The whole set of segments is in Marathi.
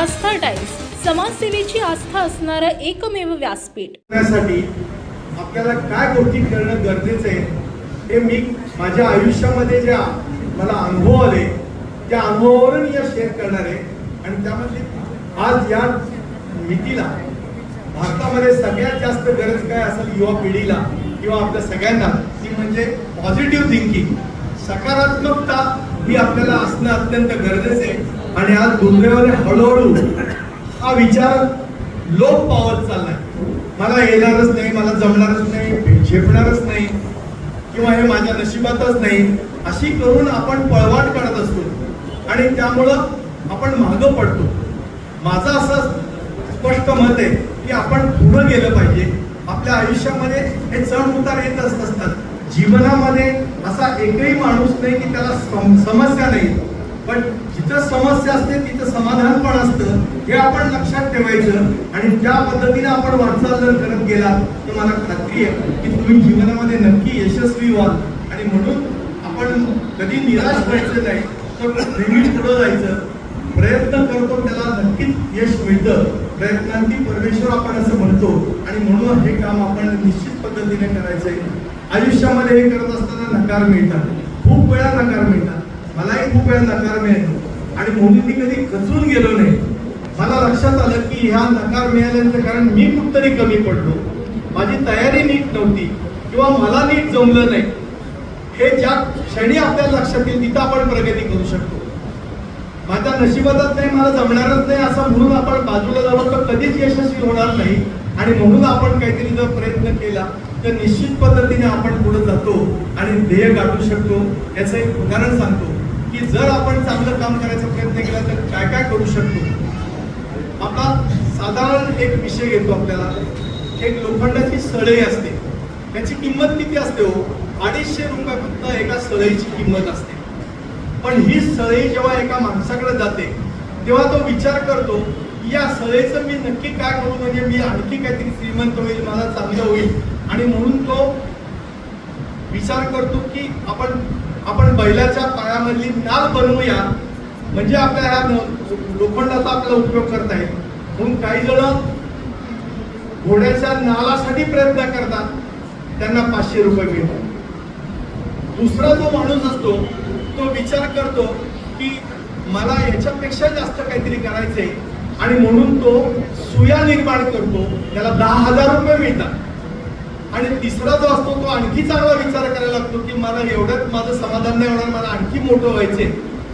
आस्था टाइम्स समाजसेवेची आस्था असणारं एकमेव व्यासपीठ. करण्यासाठी आपल्याला काय गोष्टी करणं गरजेचं आहे हे मी माझ्या आयुष्यामध्ये ज्या मला अनुभव आले त्या अनुभवावरून या शेअर करणार आहे. आणि त्यामध्ये आज या मितीला भारतामध्ये सगळ्यात जास्त गरज काय असेल युवा पिढीला किंवा आपल्या सगळ्यांना ती म्हणजे पॉझिटिव्ह थिंकिंग सकारात्मकता ही आपल्याला असणं अत्यंत गरजेचं आहे. आणि आज दुर्दैवाने हळूहळू हा विचार लोप पावत चाललाय. मला येणारच नाही मला जमणारच नाही झेपणारच नाही किंवा हे माझ्या नशिबातच नाही अशी करून आपण पळवाट काढत असतो. आणि त्यामुळं आपण मागं पडतो. माझं असं स्पष्ट मत आहे की आपण पुढं गेलं पाहिजे. आपल्या आयुष्यामध्ये हे चढ उतार येत असतात. जीवनामध्ये असा एकही माणूस नाही की त्याला सम- समस्या नाही. पण जिथं समस्या असते तिथं समाधान पण असतं. हे आपण लक्षात ठेवायचं. आणि त्या पद्धतीने आपण वाटचाल जर करत गेला तर मला खात्री आहे की तुम्ही जीवनामध्ये नक्की यशस्वी व्हाल. आणि म्हणून आपण कधी निराश व्हायचं नाही तर नेहमी पुढं जायचं. प्रयत्न करतो त्याला नक्कीच यश मिळतं. प्रयत्नांती परमेश्वर आपण असं म्हणतो. आणि म्हणून हे काम आपण निश्चित पद्धतीने करायचंय. आयुष्यामध्ये हे करत असताना नकार मिळतात. खूप वेळा नकार मिळतात. मलाही खूप वेळा नकार मिळतो. आणि म्हणून मी कधी खचून गेलो नाही. मला लक्षात आलं की ह्या नकार मिळाल्याचं कारण मी कुठतरी कमी पडलो. माझी तयारी नीट नव्हती किंवा मला नीट जमलं नाही. हे ज्या क्षणी आपल्याला लक्षात येईल तिथं आपण प्रगती करू शकतो. माझ्या नशिबातच नाही मला जमणारच नाही असं म्हणून आपण बाजूला जावं तर कधीच यशस्वी होणार नाही. आणि म्हणून आपण काहीतरी जर प्रयत्न केला तर निश्चित पद्धतीने आपण पुढे जातो आणि ध्येय गाठू शकतो. याचं एक उदाहरण सांगतो. की जर आपण चांगलं काम करायचा प्रयत्न केला तर काय काय करू शकतो? आता साधारण एक विषय घेतो आपल्याला. एक लोखंडाची सळई असते. त्याची किंमत किती असते हो? अडीचशे रुपये फक्त एका सळईची किंमत असते. पण ही सळई जेव्हा एका माणसाकडे जाते तेव्हा तो विचार करतो या सळईचं मी नक्की काय करू? म्हणजे मी आणखी काहीतरी श्रीमंत होईल मला चांगलं होईल. आणि म्हणून तो विचार करतो की आपण आपण बैलाच्या पायामधली नाल बनवूया. म्हणजे आपल्या ह्या लोखंडाचा आपल्याला उपयोग करता येईल. म्हणून काही जण घोड्याच्या नालासाठी प्रयत्न करतात. त्यांना पाचशे रुपये मिळतात. दुसरा जो माणूस असतो तो विचार करतो की मला याच्यापेक्षा जास्त काहीतरी करायचंय. आणि म्हणून तो सुया निर्माण करतो. त्याला दहा हजार रुपये मिळतात. आणि तिसरा जो असतो तो आणखी चांगला विचार करायला लागतो की मला एवढंच माझं समाधान नाही होणार मला आणखी मोठं व्हायचे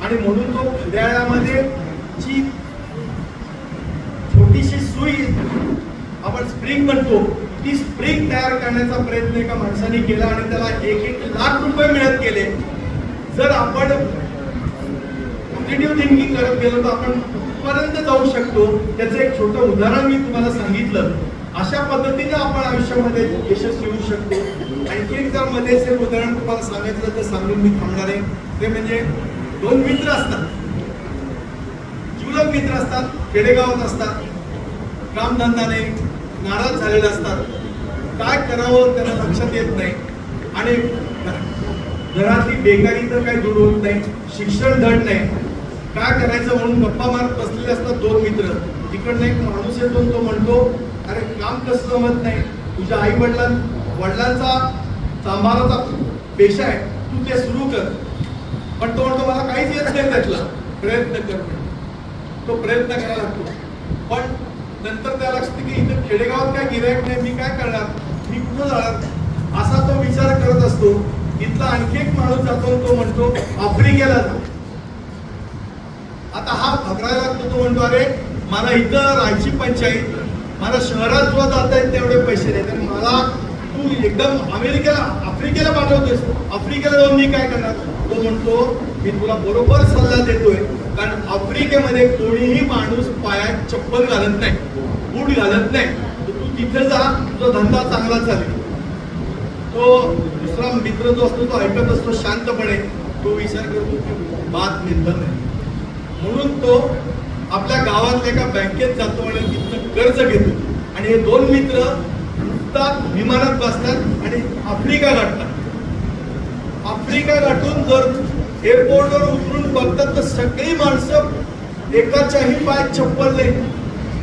आणि म्हणून तो घड्याळामध्ये जी छोटीशी सुई आपण स्प्रिंग म्हणतो ती स्प्रिंग तयार करण्याचा प्रयत्न एका माणसाने केला आणि त्याला एक एक लाख रुपये मिळत गेले. जर आपण पॉझिटिव्ह थिंकिंग करत गेलो तर आपण कुठपर्यंत जाऊ शकतो? त्याचं एक छोटं उदाहरण मी तुम्हाला सांगितलं. अशा पद्धतीने आपण आयुष्यामध्ये यशस्वी होऊ शकतो. आणखी एक जर मध्ये एक उदाहरण तुम्हाला सांगायचं तर सांगून मी थांबणार आहे. ते म्हणजे दोन मित्र असतात. जीवलग मित्र असतात खेडेगावात असतात. कामधंदाने नाराज झालेले असतात. काय करावं त्यांना लक्षात येत नाही. आणि घरातली बेकारी तर काही दूर होत नाही. शिक्षण धड नाही. काय करायचं म्हणून गप्पा मारत बसलेले असतात दोन मित्र. तिकडनं एक माणूस येतो तो म्हणतो अरे काम कसं जमत नाही? तुझ्या आई वडिलां वडिलांचा सांभाळाचा पेशा आहे. तू ते सुरू कर. पण तो म्हणतो मला काहीच येत नाही त्यातला. प्रयत्न कर तो प्रयत्न करायला लागतो. पण नंतर त्या लक्षात की इथं खेडेगावात काय गिरायक नाही मी काय करणार? मी कुठं जाणार? असा तो विचार करत असतो. इथला आणखी एक माणूस जातो तो म्हणतो आफ्रिकेला जा. आता हा घबरायला लागतो तो म्हणतो अरे मला इथं राहायची पंचायत मला शहरात सुद्धा जाता येत तेवढे पैसे नाही. तर मला तू एकदम अमेरिकेला आफ्रिकेला पाठवतोयस. आफ्रिकेला जाऊन मी काय करणार? तो म्हणतो मी तुला बरोबर सल्ला देतोय कारण आफ्रिकेमध्ये कोणीही माणूस पायात चप्पल घालत नाही बूट घालत नाही. तर तू तिथे जा तुझा धंदा चांगला चालेल. तो दुसरा मित्र जो असतो तो ऐकत असतो शांतपणे. तो विचार करतो की बात निंदन आहे. म्हणून तो आपल्या गावातल्या एका बँकेत जातो आणि तिथं कर्ज घेतो. आणि हे दोन मित्र उठतात विमानात बसतात आणि आफ्रिका गाठतात. आफ्रिका गाठून जर एअरपोर्टवर उतरून बघतात तर सगळी माणसं एकाच्याही पाय चप्पल नाही.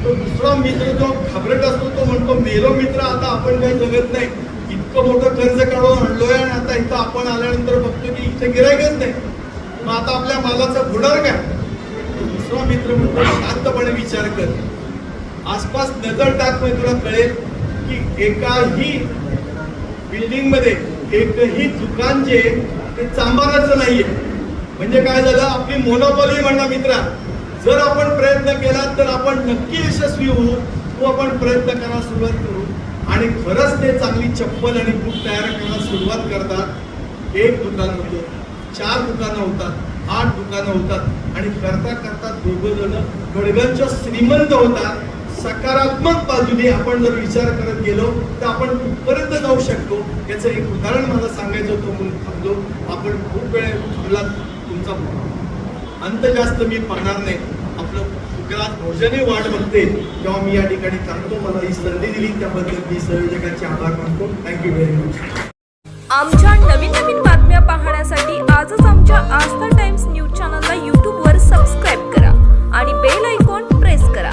तो दुसरा मित्र जो घाबरट असतो तो म्हणतो मेलो मित्र आता आपण काही जगत नाही. इतकं मोठं कर्ज काढून आणलोय आणि आता इथं आपण आल्यानंतर बघतो की इथं गिरायकच नाही. मग आता आपल्या मालाचं होणार काय? दुसरा मित्र म्हणतो शांतपणे विचार कर. आसपास नजर टाक म्हणजे तुला कळेल की एकाही बिल्डिंगमध्ये एकही दुकान जे ते चांभाराचं नाहीये. म्हणजे काय झालं? आपली मोनोपॉली म्हणा मित्रा जर आपण प्रयत्न केला तर आपण नक्की यशस्वी होऊ तो आपण प्रयत्न करायला सुरुवात करू. आणि खरंच ते चांगली चप्पल आणि बूट तयार करायला सुरुवात करतात. एक दुकान होतं चार दुकानं होतात. दुकानं होतात आणि करता करता दोघं जण गडगंच श्रीमंत होतात सकारात्मक बाजूने आपण जर विचार करत गेलो तर आपण कुठपर्यंत जाऊ शकतो? याचं एक उदाहरण मला सांगायचं होतं म्हणून थांबलो. आपण खूप वेळ थांबला तुमचा अंत जास्त मी पाहणार नाही. आपलं शुक्रात भोजने वाट बघते. तेव्हा मी या ठिकाणी थांबतो. मला ही संधी दिली. त्याबद्दल मी संयोजकांचे आभार मानतो. थँक्यू व्हेरी मच आमच्या नवीन नवीन बातम्या पाहण्यासाठी आजच आमच्या आस्था टाइम्स न्यूज चॅनलला यूट्यूबवर सबस्क्राईब करा आणि बेल आयकॉन प्रेस करा.